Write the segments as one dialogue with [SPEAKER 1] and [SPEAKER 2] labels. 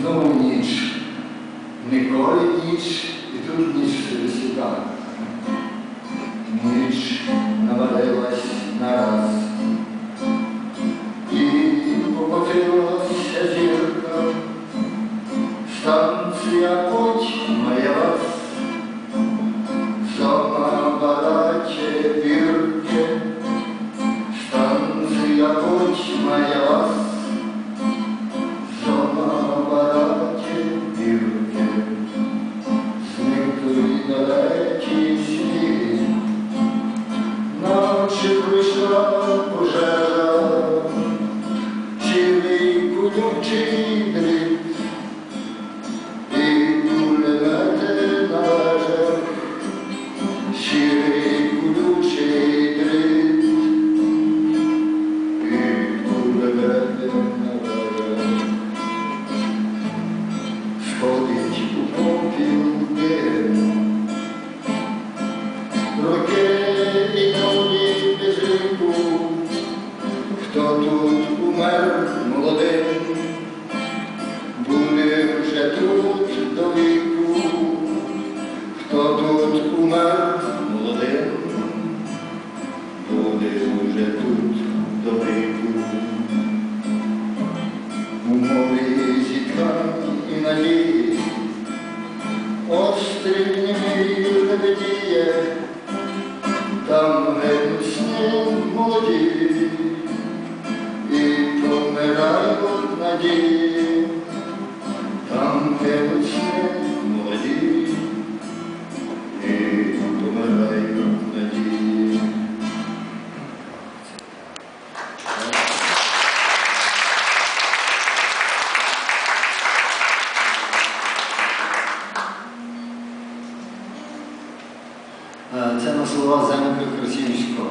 [SPEAKER 1] znowu nic, Nikoli nic i tu nic Sudana. Nic nawaliłaś naraz. Сірий колючий молоді, і помирають надії, там гинуть сни молоді, і помирають надії. Е, Це на слова Зенка Красівського,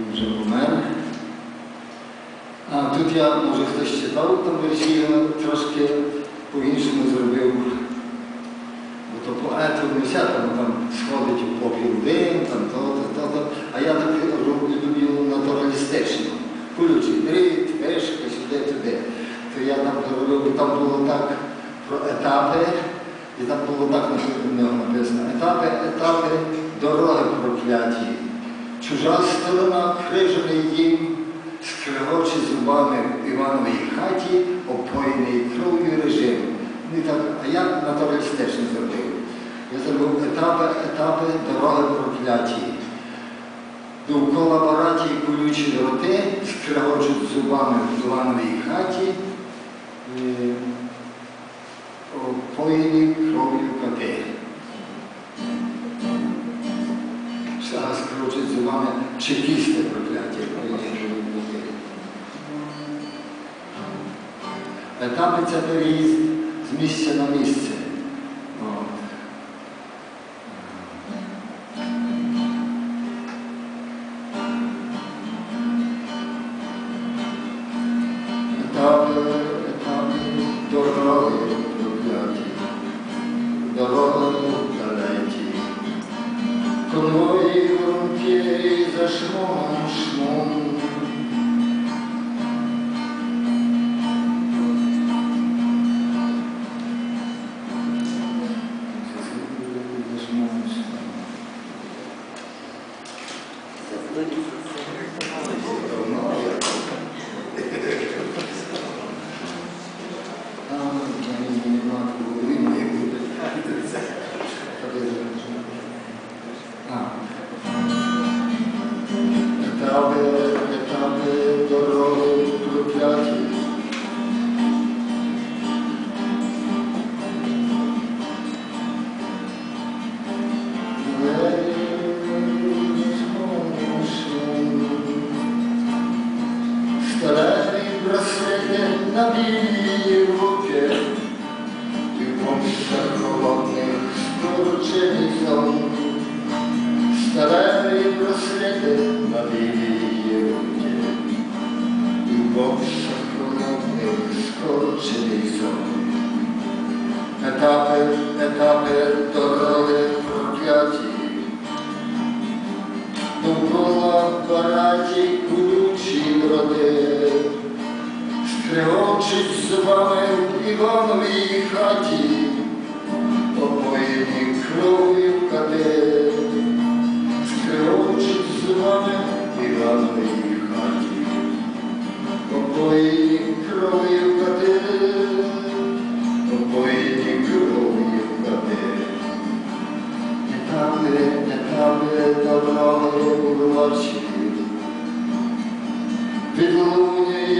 [SPEAKER 1] Він вже помер. А тут я, може хтось читав, там вірші трошки по-іншому зробив. Бо то поет не всякому там сходить у попіл дим, там то, то, то, то. А я так роблю натуралістично. Колючий дріт, пешка, сюди, туди. То я там робив, там було так про етапи, і там було так написано. Етапи, етапи, дороги прокляті. Чужа сторона, крижаний дім, скрегоче зубами в Івановій хаті, опоєний кров'ю режим. І так, а я натуралістично зробив. Я зробив етапи, етапи, дороги прокляті. Довкола бараті колючі дроти, скрегочуть зубами в Івановій хаті, е, опоєні кров'ю коти. Шага скручить зубами чекісти прокляті. Етапи це переїзд з місця на місце. От. Етапи, етапи, дороги прокляті, дороги на білій руки, і в мовчах холодних скорчений сон. Старий браслети на білій руки, і бараті колючі дроти, Тригочить зубами в Івановій хаті, Обоєні кров'ю кате, Тригочить зубами в Івановій хаті, Обоєні кров'ю кате, Обоєні кров'ю кате. Не там, не там, не там, не там, не там, не там, не не там, не там, не там, не там,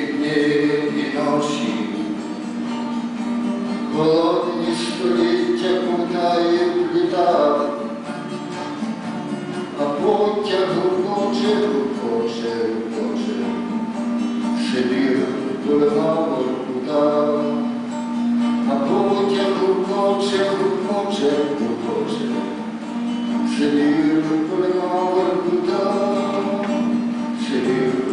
[SPEAKER 1] φωτιά το φωτσέ, φωτσέ, φωτσέ. Σελίρ το λεβάδο κουτά. Από φωτιά το φωτσέ, φωτσέ, φωτσέ. Σελίρ το λεβάδο κουτά. Σελίρ το λεβάδο.